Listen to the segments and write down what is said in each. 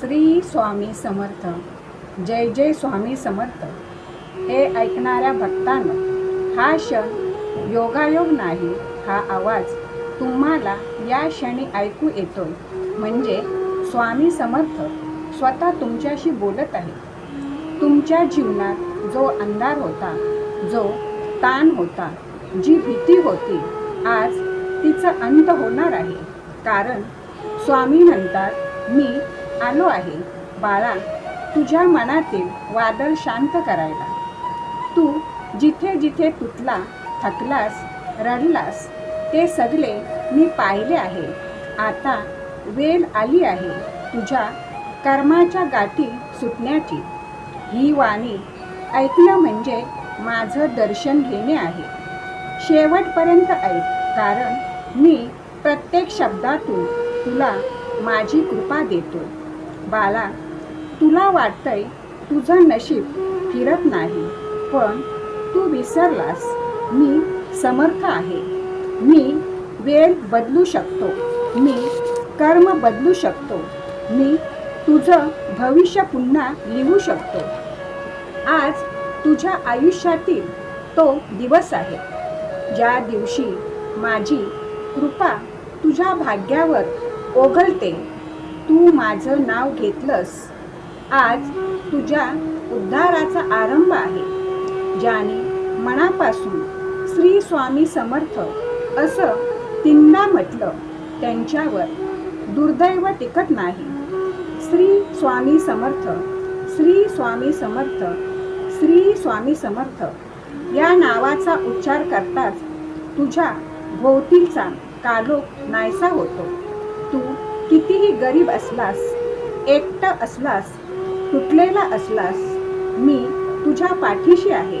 श्री स्वामी समर्थ. जय जय स्वामी समर्थ. हे ऐकणाऱ्या भक्तांनो हा क्षण योगायोग नाही हा आवाज तुम्हाला या क्षणी ऐकू येतोय. म्हणजे स्वामी समर्थ स्वतः तुमच्याशी बोलत आहे. तुमच्या जीवनात जो अंधार होता जो ताण होता जी भीती होती आज तिचा अंत होणार आहे. कारण स्वामी म्हणतात मी आलो आहे. बाळा तुझ्या मनातील वादळ शांत करायला. तू जिथे जिथे तुटला थकलास रडलास ते सगळे मी पाहिले आहे. आता वेळ आली आहे तुझ्या कर्माच्या गाठी सुटण्याची. ही वाणी ऐकणं म्हणजे माझं दर्शन घेणे आहे. शेवटपर्यंत ऐक कारण मी प्रत्येक शब्दातून तुला माझी कृपा देतो. बाला तुला वाटतंय तुझं नशीब फिरत नाही पण तू विसरलास. मी समर्थ आहे. मी वेळ बदलू शकतो. मी कर्म बदलू शकतो. मी तुझं भविष्य पुन्हा लिहू शकतो. आज तुझ्या आयुष्यातील तो दिवस आहे. ज्या दिवशी माझी कृपा तुझ्या भाग्यावर ओघळते तू माझं नाव घेतलंस. आज तुझ्या उद्धाराचा आरंभ आहे. ज्याने मनापासून श्री स्वामी समर्थ असं तिन्ना म्हटलं त्यांच्यावर दुर्दैव टिकत नाही. श्री स्वामी समर्थ श्री स्वामी समर्थ श्री स्वामी समर्थ या नावाचा उच्चार करताच तुझ्या भोवतीचा कालोख नाहीसा होतो. कितीही गरीब असलास एकटं असलास तुटलेला असलास मी तुझ्या पाठीशी आहे.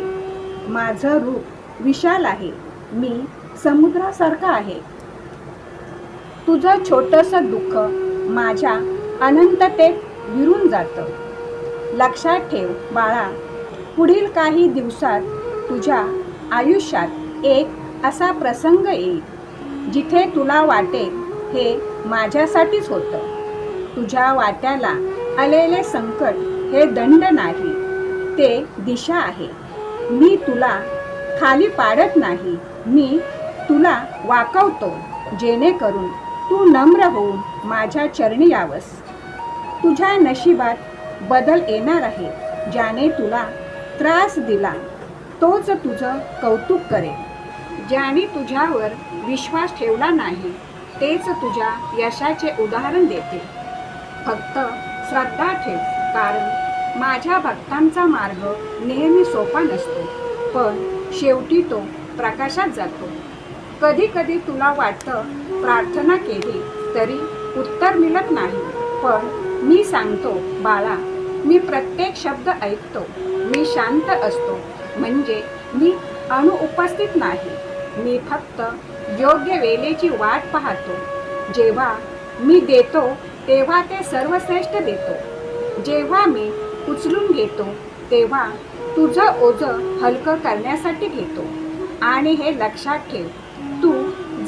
माझं रूप विशाल आहे. मी समुद्रासारखा आहे. तुझं छोटंसं दुःख माझ्या अनंततेत विरून जातं. लक्षात ठेव बाळा पुढील काही दिवसात तुझ्या आयुष्यात एक असा प्रसंग येईल जिथे तुला वाटेल हे माझ्यासाठीच होतं. तुझ्या वाट्याला आलेले संकट हे दंड नाही. ते दिशा आहे. मी तुला खाली पाडत नाही. मी तुला वाकवतो जेणेकरून तू नम्र होऊन माझ्या चरणी यावस. तुझ्या नशिबात बदल येणार आहे ज्याने तुला त्रास दिला तोच तुझं कौतुक करेल ज्याने तुझ्यावर विश्वास ठेवला नाही तेच तुझ्या यशाचे उदाहरण देते. फक्त श्रद्धा ठेव कारण माझ्या भक्तांचा मार्ग नेहमी सोपा नसतो पण शेवटी तो प्रकाशात जातो. कधी कधी तुला वाटतं प्रार्थना केली तरी उत्तर मिळत नाही पण मी सांगतो बाळा मी प्रत्येक शब्द ऐकतो मी शांत असतो म्हणजे मी अनुपस्थित नाही. मी फक्त योग्य वेळेची वाट पाहतो. जेव्हा मी देतो तेव्हा ते सर्वश्रेष्ठ देतो. जेव्हा मी उचलून घेतो तेव्हा तुझं ओझं हलकं करण्यासाठी घेतो. आणि हे लक्षात ठेव तू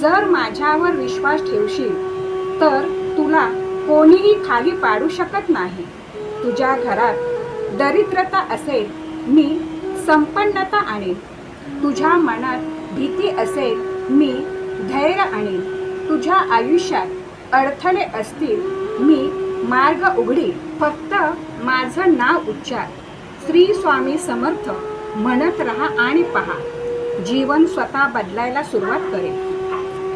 जर माझ्यावर विश्वास ठेवशील तर तुला कोणीही खाली पाडू शकत नाही. तुझ्या घरात दरिद्रता असेल मी संपन्नता आणेन. तुझ्या मनात भीती असेल मी धैर्य आणीन. तुझ्या आयुष्यात अडथळे असतील मी मार्ग उघडी फक्त माझं नाव उच्चार. श्री स्वामी समर्थ म्हणत राहा आणि पहा. जीवन स्वतः बदलायला सुरुवात करेल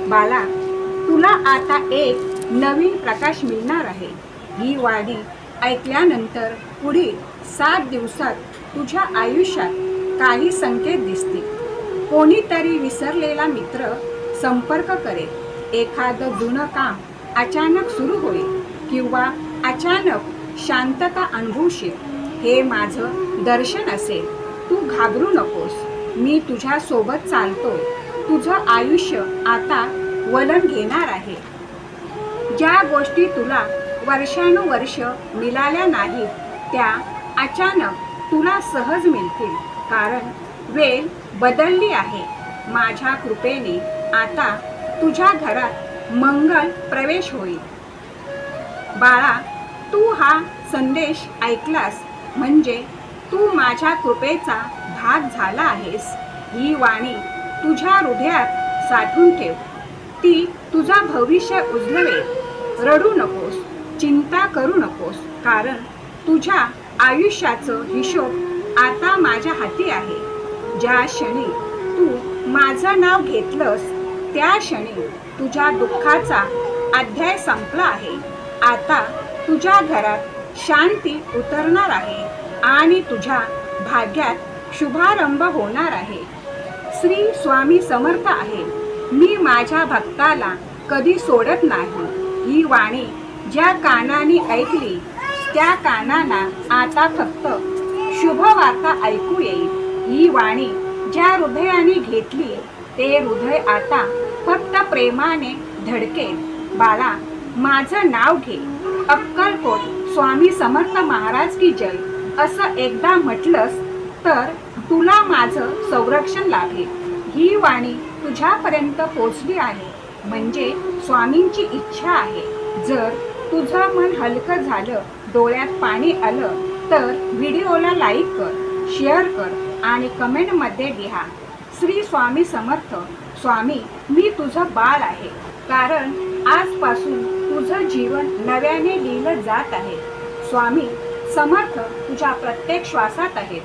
बाला तुला आता एक नवीन प्रकाश मिळणार आहे. ही वाणी ऐकल्यानंतर पुढील सात दिवसात तुझ्या आयुष्यात काही संकेत दिसतील. कोणीतरी विसरलेला मित्र संपर्क करेल. एखादं जुनं काम अचानक सुरू होईल किंवा अचानक शांतता अनुभवशील. हे माझं दर्शन असेल. तू घाबरू नकोस. मी तुझ्या सोबत चालतो तुझं आयुष्य आता वलन घेणार आहे. ज्या गोष्टी तुला वर्षानुवर्ष मिळाल्या नाहीत त्या अचानक तुला सहज मिळतील. कारण वेळ बदलली आहे. माझ्या कृपेने आता तुझ्या घरात मंगल प्रवेश होईल. बाळा तू हा संदेश ऐकलास म्हणजे तू माझ्या कृपेचा भाग झाला आहेस. ही वाणी तुझ्या हृदयात साठून ठेव. ती तुझा भविष्य उजळवेल. रडू नकोस चिंता करू नकोस कारण तुझ्या आयुष्याचं हिशोब आता माझ्या हाती आहे. ज्या क्षणी तू माझं नाव घेतलंस त्या क्षणी तुझ्या दुःखाचा अध्याय संपला आहे. आता तुझ्या घरात शांती उतरणार आहे आणि तुझ्या भाग्यात शुभारंभ होणार आहे. श्री स्वामी समर्थ आहे. मी माझ्या भक्ताला कधी सोडत नाही. ही वाणी ज्या कानाने ऐकली त्या कानांना आता फक्त शुभ वार्ता ऐकू येईल. ही वाणी ज्या हृदयाने घेतली ते हृदय आता फक्त प्रेमाने धडके बाळा माझं नाव घे. अक्कलकोट स्वामी समर्थ महाराज की जय. असं एकदा म्हटलंस तर तुला माझं संरक्षण लाभेल. ही वाणी तुझ्यापर्यंत पोचली आहे. म्हणजे स्वामींची इच्छा आहे. जर तुझं मन हलकं झालं डोळ्यात पाणी आलं तर व्हिडिओला लाईक कर शेअर कर. आणि कमेंटमध्ये लिहा श्री स्वामी समर्थ स्वामी मी तुझं बाळ आहे. कारण आजपासून तुझं जीवन नव्याने लिहिलं जात आहे. स्वामी समर्थ तुझ्या प्रत्येक श्वासात आहेत.